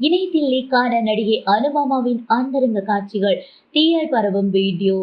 இணையத்தில்லைக்கான நடிகை அனுபமாவின் அந்தரங்க காட்சிகள் தீயல் பரவும் வீடியோ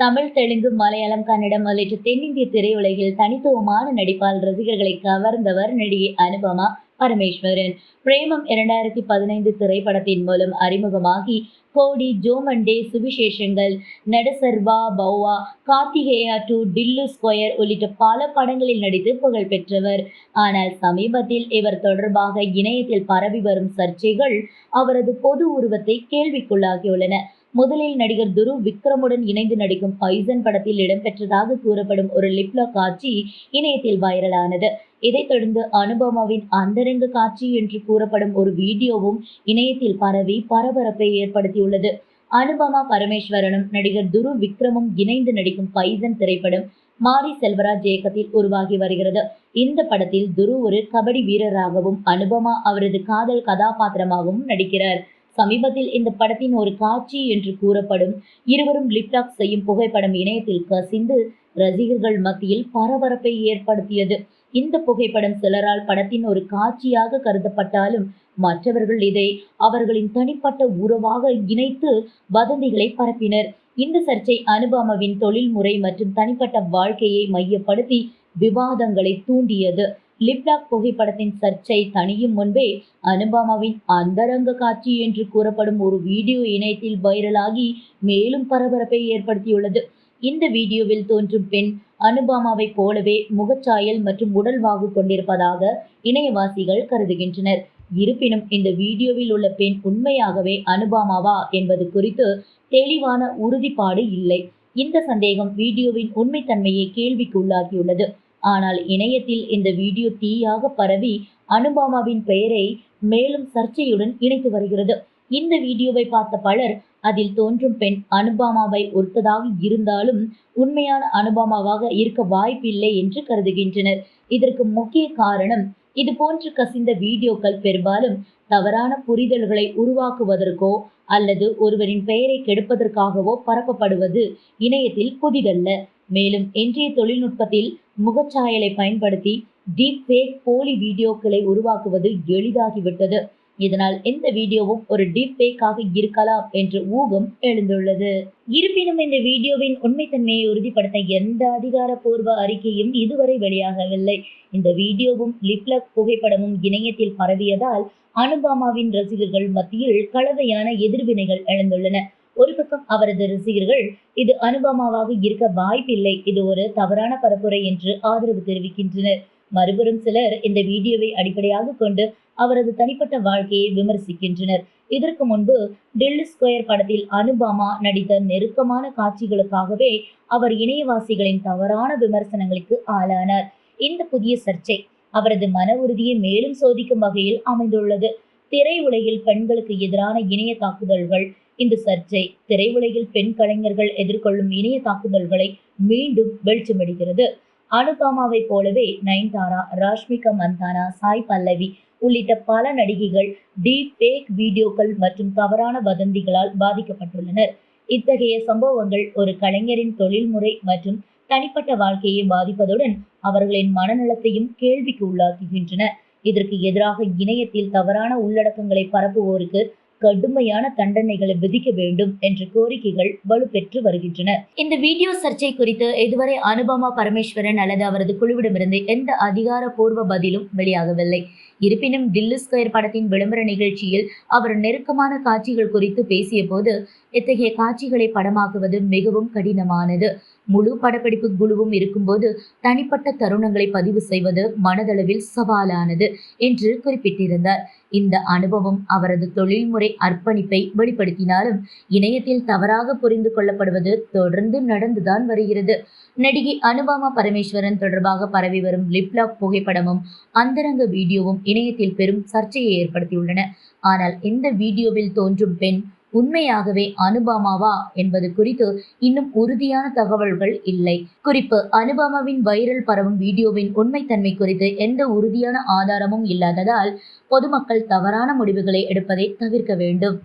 தமிழ் தெலுங்கு மலையாளம் கன்னடம் உள்ளிட்ட தென்னிந்திய திரையுலகில் தனித்துவமான நடிப்பால் ரசிகர்களை கவர்ந்தவர் நடிகை அனுபமா. பரமேஸ்வரன். பிரேமம் இரண்டாயிரத்தி பதினைந்து திரைப்படத்தின் மூலம் அறிமுகமாகி கோடி ஜோமண்டே சுவிசேஷங்கள் நடசர்வா பௌவா கார்த்திகேயா டு டில்லு ஸ்கொயர் உள்ளிட்ட பல படங்களில் நடித்து புகழ் பெற்றவர். ஆனால் சமீபத்தில் இவர் தொடர்பாக இணையத்தில் பரவி வரும் சர்ச்சைகள் அவரது பொது உருவத்தை கேள்விக்குள்ளாகியுள்ளன. முதலில் நடிகர் துரு விக்ரமுடன் இணைந்து நடிக்கும் பைசன் படத்தில் இடம்பெற்றதாக கூறப்படும் ஒரு லிப்லா காட்சி இணையத்தில் வைரலானது இதைத் தொடர்ந்து அனுபமாவின் அந்தரங்க காட்சி என்று கூறப்படும் ஒரு வீடியோவும் இணையத்தில் பரவி பரபரப்பை ஏற்படுத்தியுள்ளது. அனுபமா பரமேஸ்வரனும் நடிகர் துரு விக்ரமும் இணைந்து நடிக்கும் பைசன் திரைப்படம் மாரி செல்வராஜ் இயக்கத்தில் உருவாகி வருகிறது. இந்த படத்தில் துரு ஒரு கபடி வீரராகவும் அனுபமா அவரது காதல் கதாபாத்திரமாகவும் நடிக்கிறார். சமீபத்தில் இந்த படத்தின் ஒரு காட்சி என்று கூறப்படும் இருவரும் லிப்டாக் செய்யும் புகைப்படம் இணையத்தில் கசிந்து ரசிகர்கள் மத்தியில் பரபரப்பை ஏற்படுத்தியது. இந்த புகைப்படம் சிலரால் படத்தின் ஒரு காட்சியாக கருதப்பட்டாலும் மற்றவர்கள் இதை அவர்களின் தனிப்பட்ட உறவாக இணைத்து வதந்திகளை பரப்பினர். இந்த சர்ச்சை அனுபாமாவின் தொழில்முறை மற்றும் தனிப்பட்ட வாழ்க்கையை மையப்படுத்தி விவாதங்களை தூண்டியது. லிப்லாக் புகைப்படத்தின் சர்ச்சை தணியும் முன்பே அனுபாமாவின் அந்தரங்க காட்சி என்று கூறப்படும் ஒரு வீடியோ இணையத்தில் வைரலாகி மேலும் பரபரப்பை ஏற்படுத்தியுள்ளது. இந்த வீடியோவில் தோன்றும் பெண் அனுபாமாவை போலவே முகச்சாயல் மற்றும் உடல் வாகு கொண்டிருப்பதாக இணையவாசிகள் கருதுகின்றனர். இருப்பினும் இந்த வீடியோவில் உள்ள பெண் உண்மையாகவே அனுபாமாவா என்பது குறித்து தெளிவான உறுதிப்பாடு இல்லை. இந்த சந்தேகம் வீடியோவின் உண்மைத்தன்மையை கேள்விக்கு உள்ளாகியுள்ளது ஆனால் இணையத்தில் இந்த வீடியோ தீயாக பரவி அனுபாமாவின் பெயரை மேலும் சர்ச்சையுடன் இணைத்து வருகிறது. இந்த வீடியோவை பார்த்த பலர் அதில் தோன்றும் பெண் அனுபாமாவை ஒத்ததாக இருந்தாலும் உண்மையான அனுபாமாவாக இருக்க வாய்ப்பில்லை என்று கருதுகின்றனர். இதற்கு முக்கிய காரணம் இது போன்று கசிந்த வீடியோக்கள் பெரும்பாலும் தவறான புரிதல்களை உருவாக்குவதற்கோ அல்லது ஒருவரின் பெயரை கெடுப்பதற்காகவோ பரப்பப்படுவது இணையத்தில் புதிதல்ல. மேலும் இன்றைய தொழில்நுட்பத்தில் முகச்சாயலை பயன்படுத்தி டீப் ஃபேக் போலி வீடியோக்களை உருவாக்குவது எளிதாகிவிட்டது. இதனால் இந்த வீடியோவும் ஒரு டீப் ஃபேக்காக இருக்கலாம் என்று ஊகம் எழுந்துள்ளது. இருப்பினும் இந்த வீடியோவின் உண்மைத்தன்மையை உறுதிப்படுத்த எந்த அதிகாரப்பூர்வ அறிக்கையும் இதுவரை வெளியாகவில்லை. இந்த வீடியோவும் லிப்லக் புகைப்படமும் இணையத்தில் பரவியதால் அனுபாமாவின் ரசிகர்கள் மத்தியில் கலவையான எதிர்வினைகள் எழுந்துள்ளன. ஒரு பக்கம் அவரது ரசிகர்கள் இது அனுபாமாவாக இருக்க வாய்ப்பில்லை இது ஒரு தவறான பரப்புரை என்று ஆதரவு தெரிவிக்கின்றனர். மறுபுறம் சிலர் இந்த வீடியோவை அடிப்படையாக கொண்டு அவரது தனிப்பட்ட வாழ்க்கையை விமர்சிக்கின்றனர். இதற்கு முன்பு டெல்லி ஸ்கொயர் படத்தில் அனுபாமா நடித்த நெருக்கமான காட்சிகளுக்காகவே அவர் இணையவாசிகளின் தவறான விமர்சனங்களுக்கு ஆளானார். இந்த புதிய சர்ச்சை அவரது மன உறுதியை மேலும் சோதிக்கும் வகையில் அமைந்துள்ளது. திரையுலகில் பெண்களுக்கு எதிரான இணைய தாக்குதல்கள் இந்த சர்ச்சை திரையுலகில் பெண் கலைஞர்கள் எதிர்கொள்ளும் இணைய தாக்குதல்களை மீண்டும் வெளிச்சமிடுகிறது அனுபாமாவை போலவே நயன்தாரா ராஷ்மிகா மந்தானா சாய் பல்லவி உள்ளிட்ட பல நடிகைகள் டீப் பேக் வீடியோக்கள் மற்றும் தவறான வதந்திகளால் பாதிக்கப்பட்டுள்ளனர். இத்தகைய சம்பவங்கள் ஒரு கலைஞரின் தொழில்முறை மற்றும் தனிப்பட்ட வாழ்க்கையை பாதிப்பதுடன் அவர்களின் மனநலத்தையும் கேள்விக்கு உள்ளாக்குகின்றன. இதற்கு எதிராக இணையத்தில் தவறான உள்ளடக்கங்களை பரப்புவோருக்கு கடுமையான தண்டனைகளை விதிக்க வேண்டும் என்ற கோரிக்கைகள் வலுப்பெற்று வருகின்றன. இந்த வீடியோ சர்ச்சை குறித்து இதுவரை அனுபமா பரமேஸ்வரன் அல்லது அவரது குழுவிடமிருந்து எந்த அதிகாரப்பூர்வ பதிலும் வெளியாகவில்லை. இருப்பினும் டில்லு ஸ்கொயர் படத்தின் விளம்பர நிகழ்ச்சியில் அவர் நெருக்கமான காட்சிகள் குறித்து பேசிய போது இத்தகைய காட்சிகளை படமாக்குவது மிகவும் கடினமானது. முழு படப்பிடிப்பு குழுவும் இருக்கும்போது தனிப்பட்ட தருணங்களை பதிவு செய்வது மனதளவில் சவாலானது என்று குறிப்பிட்டிருந்தார். இந்த அனுபவம் அவரது தொழில்முறை அர்ப்பணிப்பை வெளிப்படுத்தினாலும் இணையத்தில் தவறாக புரிந்து கொள்ளப்படுவது தொடர்ந்து நடந்துதான் வருகிறது. நடிகை அனுபாமா பரமேஸ்வரன் தொடர்பாக பரவி வரும் லிப்லாக் புகைப்படமும் அந்தரங்க வீடியோவும் இணையத்தில் பெரும் சர்ச்சையை ஏற்படுத்தியுள்ளன. ஆனால் இந்த வீடியோவில் தோன்றும் பெண் உண்மையாகவே அனுபாமாவா என்பது குறித்து இன்னும் உறுதியான தகவல்கள் இல்லை. குறிப்பு அனுபாமாவின் வைரல் பரவும் வீடியோவின் உண்மைத்தன்மை குறித்து எந்த உறுதியான ஆதாரமும் இல்லாததால் பொதுமக்கள் தவறான முடிவுகளை எடுப்பதை தவிர்க்க வேண்டும்.